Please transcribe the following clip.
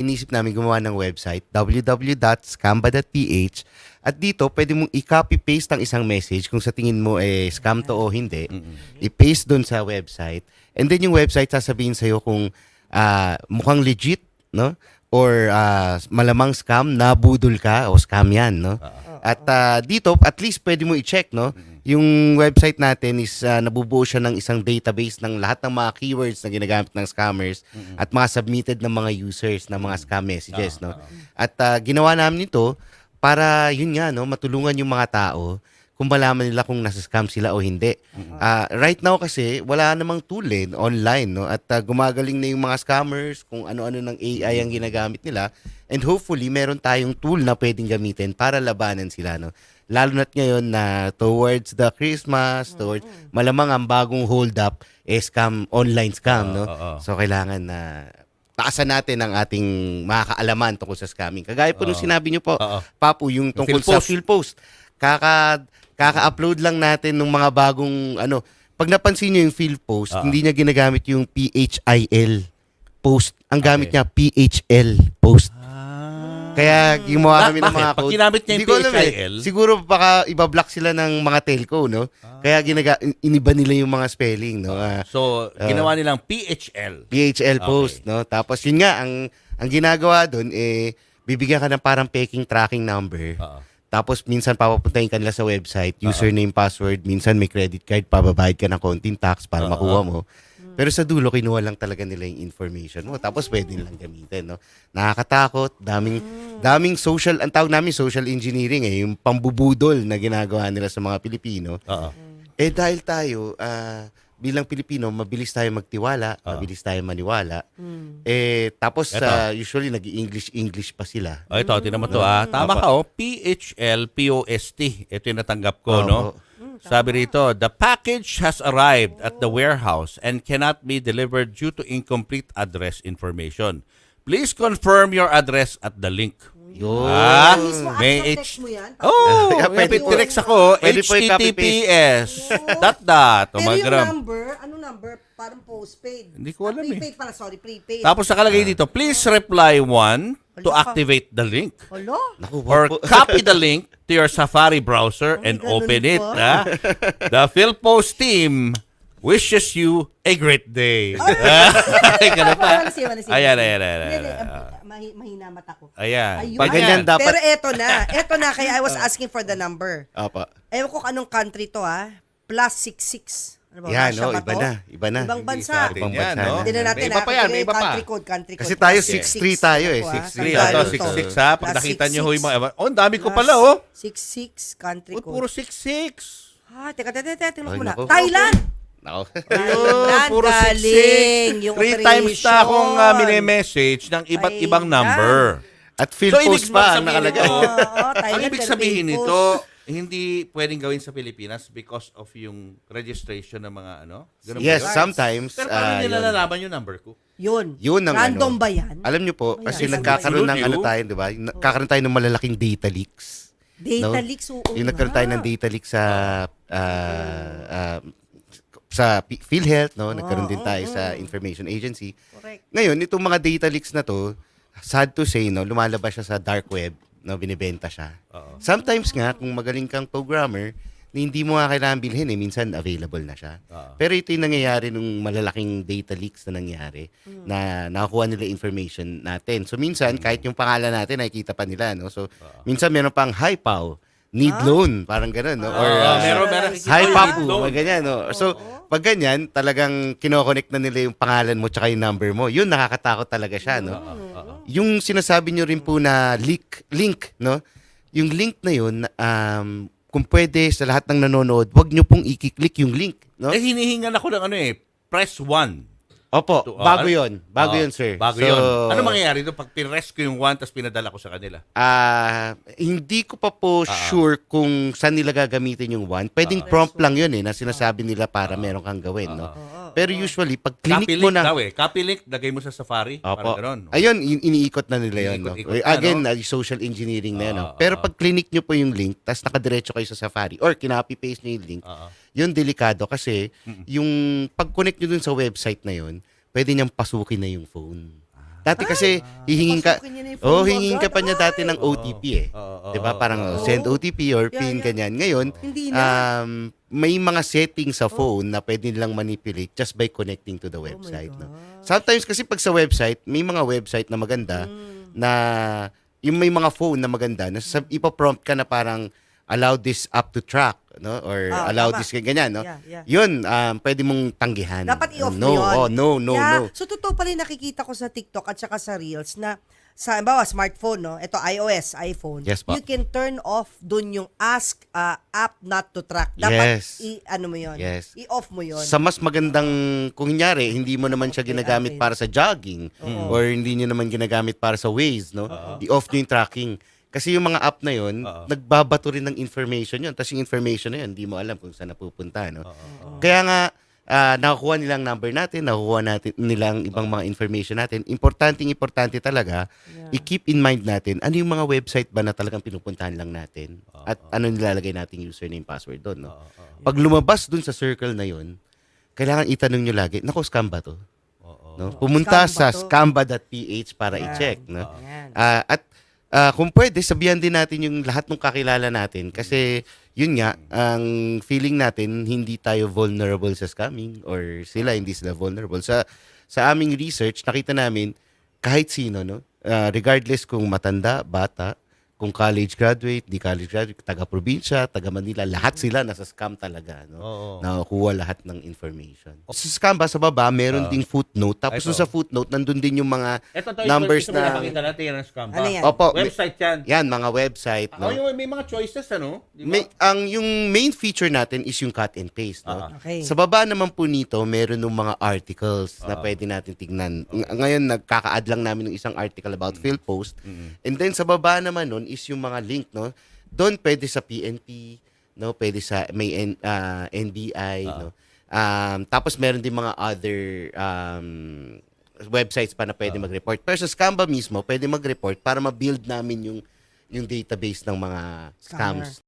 inisip namin gumawa ng website, www.scamba.ph. At dito, pwede mong i-copy-paste ang isang message kung sa tingin mo eh, scam to o hindi. I-paste doon sa website. And then yung website sasabihin sa'yo kung ah, mukhang legit, no? Or ah, malamang scam, nabudol ka o scam yan, no? At ah, dito, at least pwede mo i-check, no? Yung website natin is ah, nabubuo siya ng isang database ng lahat ng mga keywords na ginagamit ng scammers at mga submitted ng mga users ng mga scam messages, no? At ah, ginawa namin ito para yun nga, no, matulungan yung mga tao kung malaman nila kung nasa scam sila o hindi. Ah, right now kasi wala namang tool eh, online no at ah, gumagaling na yung mga scammers kung ano-ano ng AI ang ginagamit nila and hopefully meron tayong tool na pwedeng gamitin para labanan sila no. Lalo na't ngayon na towards the Christmas, towards malamang ang bagong hold up eh scam online scam no. So kailangan na taasan natin ang ating mga kaalaman tungkol sa scamming. Kagaya po nung sinabi niyo po. Papu, yung tungkol sa field post. Kaka kaka-upload lang natin ng mga bagong ano. Pag napansin niyo yung field post, Ah. hindi niya ginagamit yung PHIL post. Ang gamit Okay. niya PHL post. Ah. Kaya gumawa Ba- kami ng bakit? mga Pag code. ginamit niya yung Hindi ko alam eh. PHIL? Siguro baka ibablock sila ng mga telco, no? Ah. Kaya ginaga iniba nila yung mga spelling, no? Ah, So, ginawa nilang PHL. PHL Okay. post, no? Tapos yun nga ang ang ginagawa doon eh bibigyan ka ng parang peking tracking number. Oo. Tapos minsan papapuntahin ka nila sa website, username, password, minsan may credit card, pababayad ka ng konting tax para makuha mo. Pero sa dulo, kinuha lang talaga nila yung information mo. Tapos pwede nilang gamitin, no? Nakakatakot, daming, daming social, ang tawag namin social engineering eh, yung pambubudol na ginagawa nila sa mga Pilipino. Oo. Eh dahil tayo, ah, bilang Pilipino, mabilis tayo magtiwala, Ah. mabilis tayo maniwala. Eh, tapos Eto. ah, usually nag-English-English pa sila. Oh, ito, tinan mo to ah. Tama ka oh. PHL POST. Ito yung natanggap ko, Opo. no? Sabi rito, the package has arrived at the warehouse and cannot be delivered due to incomplete address information. Please confirm your address at the link. Yun. Ah, Mismo, may H... mo yan? Oh, Kaya pwede po. Pinterex ako. Pwede po HTTPS. dot dot. O Pero yung number, ano number? Parang postpaid. Hindi ko alam ah, eh. Prepaid pala, sorry, prepaid. Tapos nakalagay dito, please reply one to activate the link. Naku, or wag po. copy the link to your Safari browser and ganun open it. po. Ha? The Philpost team wishes you a great day. Ay, ganun pa. Ayan, ayan, ayan. Ayan. Ah, mahi- mahina mata ko. Ayan. Ayun. Pag ganyan dapat- Pero eto na. Eto na, kaya I was asking for the number. Apa. Ewan ko kung anong country to ah. Plus 66. Ano ba? Yan, Russia no, ba iba to? na, iba na. Ibang Hindi bansa. sa atin Ibang yan, bansa no? na. Hindi na natin May iba ah. pa yan, may iba pa. Country code, country code. Kasi tayo Plus 6'3 tayo eh, Ako, ah. 6'3 Three, Saan ito, galing to? 66 ha. Pag Plus nakita nyo ho yung 66. mga... Oh, ang dami ko pala, oh. 66 country Oh, code. puro 66. Ah, teka, teka, teka, tingnan Ay, ko muna. naku. Thailand! Nako. Ayun, puro galing. 66. Yung Three times na akong uh, operation. mini-message ng iba't Thailand. ibang number. At field So, ibig post pa ang sabihin nakalagay. nito, Oo, Ang Thailand, ibig pero sabihin Philippines. nito, hindi pwedeng gawin sa Pilipinas because of yung registration ng mga ano? Ganun ba Yes, yun? sometimes. Pero paano ah, nila yun. nalaman yung number ko? Yun. Yun ang Random ano. ba yan? Alam nyo po, kasi Yes, nagkakaroon ng ano tayo, di ba? Nagkakaroon tayo ng malalaking data leaks. Data No? leaks, oo Yung nagkaroon tayo ng data leak sa ah, ah, sa P- PhilHealth, no? Nagkaroon din tayo sa Information Agency. Correct. Ngayon, itong mga data leaks na to, sad to say, no, lumalabas siya sa dark web, no, binibenta siya. Oo. Sometimes nga, kung magaling kang programmer, na hindi mo nga kailangan bilhin eh, minsan available na siya. Oo. Pero ito yung nangyayari nung malalaking data leaks na nangyari na nakakuha nila information natin. So minsan, kahit yung pangalan natin, nakikita pa nila. No? So minsan meron pang hi pao, need loan, parang ganun. No? Or Ah, uh, meron, meron. hi papu, ganyan. No? So pag ganyan, talagang kinoconnect na nila yung pangalan mo tsaka yung number mo. Yun, nakakatakot talaga siya. No? Yung sinasabi nyo rin po na link, link, no? Yung link na yun, um, kung pwede sa lahat ng nanonood, wag nyo pong i-click yung link, no? Eh, hinihingan ako ng ano eh, press 1. Opo, To- bago ah, yun. Bago ah, yun, sir. Bago So, yun. Ano mangyayari doon pag pinrest ko yung 1 tapos pinadala ko sa kanila? Ah, hindi ko pa po Ah, sure kung saan nila gagamitin yung one. Pwedeng prompt lang yun eh, na sinasabi nila para meron kang gawin, no? Pero usually, pag Copy clinic mo link na... daw eh. Copy link, lagay mo sa Safari. Opo. Parang ganun. Ayun, in- iniikot na nila yun. No? Iniikot-ikot na, Again, no? social engineering na yun. Ah, no? Pero ah. pag clinic nyo po yung link, tapos nakadiretso kayo sa Safari, or kinopy-paste nyo yung link, Oo. yun delikado kasi yung pag-connect nyo dun sa website na yun, pwede niyang pasukin na yung phone. Dati kasi hihingin ka, Papasukin niya na yung oh, phone mo hingin ka pa niya dati ng OTP eh. Oo, 'Di ba? oo, Parang oo. send OTP or Yeah, pin yeah. ganyan. Ngayon, Hindi na. um, may mga settings sa phone na pwede nilang manipulate just by connecting to the website. no? Sometimes kasi pag sa website, may mga website na maganda Mm. na yung may mga phone na maganda na sasab- ipaprompt ka na parang allow this app to track no or Ah, allow tama. this ganyan no Yeah, yeah. yun um, pwede mong tanggihan Dapat i-off no yun. oh no no yeah. no So, totoo pala yung nakikita ko sa TikTok at saka sa Reels na sa, bawa, smartphone, no? Ito, iOS, iPhone. Yes. You can turn off dun yung ask uh, app not to track. Dapat, Yes. i, ano mo yun? Yes. I-off mo yun. Sa mas magandang, kung kunyari, hindi mo naman siya Okay, ginagamit okay. para sa jogging or hindi nyo naman ginagamit para sa Waze, no? I-off nyo yung tracking. Kasi yung mga app na yun, nagbabato rin ng information yun. Tapos yung information na yun, hindi mo alam kung saan napupunta, no? Kaya nga, ah, nakukuha nilang number natin, nakukuha natin nilang ibang mga information natin. Importante, importante talaga, i-keep in mind natin, ano yung mga website ba na talagang pinupuntahan lang natin? At ano nilalagay nating username, password doon, no? Pag lumabas dun sa circle na yun, kailangan itanong nyo lagi, nako, scam ba to? No? Pumunta Scam ba sa to? scamba.ph para i-check. No? Yan. Ah, at ah, kung pwede, sabihan din natin yung lahat ng kakilala natin. Kasi yun nga, ang feeling natin, hindi tayo vulnerable sa scamming or sila, hindi sila vulnerable. Sa, sa aming research, nakita namin, kahit sino, no? Ah, regardless kung matanda, bata, kung college graduate, di college graduate, taga-probinsya, taga-Manila, lahat sila nasa scam talaga. No? Oo. Nakukuha lahat ng information. Sa scam ba, sa baba, meron ding footnote. Tapos Ito. sa footnote, nandun din yung mga Ito to, numbers ito, ito, na... Pakita natin yan ang scam Ano yan? Opo, may- Website yan. yan, mga website. Oh, No? yung, may mga choices, ano? Di ba? May, ang yung main feature natin is yung cut and paste. No? Ah. Okay. Sa baba naman po nito, meron ng mga articles na pwede natin tignan. Ng- Ngayon, nagkaka-add lang namin ng isang article about PhilPost. And then sa baba naman nun is yung mga link. No? Doon pwede sa PNP, no? pwede sa may N- ah, NBI. No? Um, tapos meron din mga other um, websites pa na pwede mag-report. Pero sa Scamba mismo, pwede mag-report para ma-build namin yung yung database ng mga scams.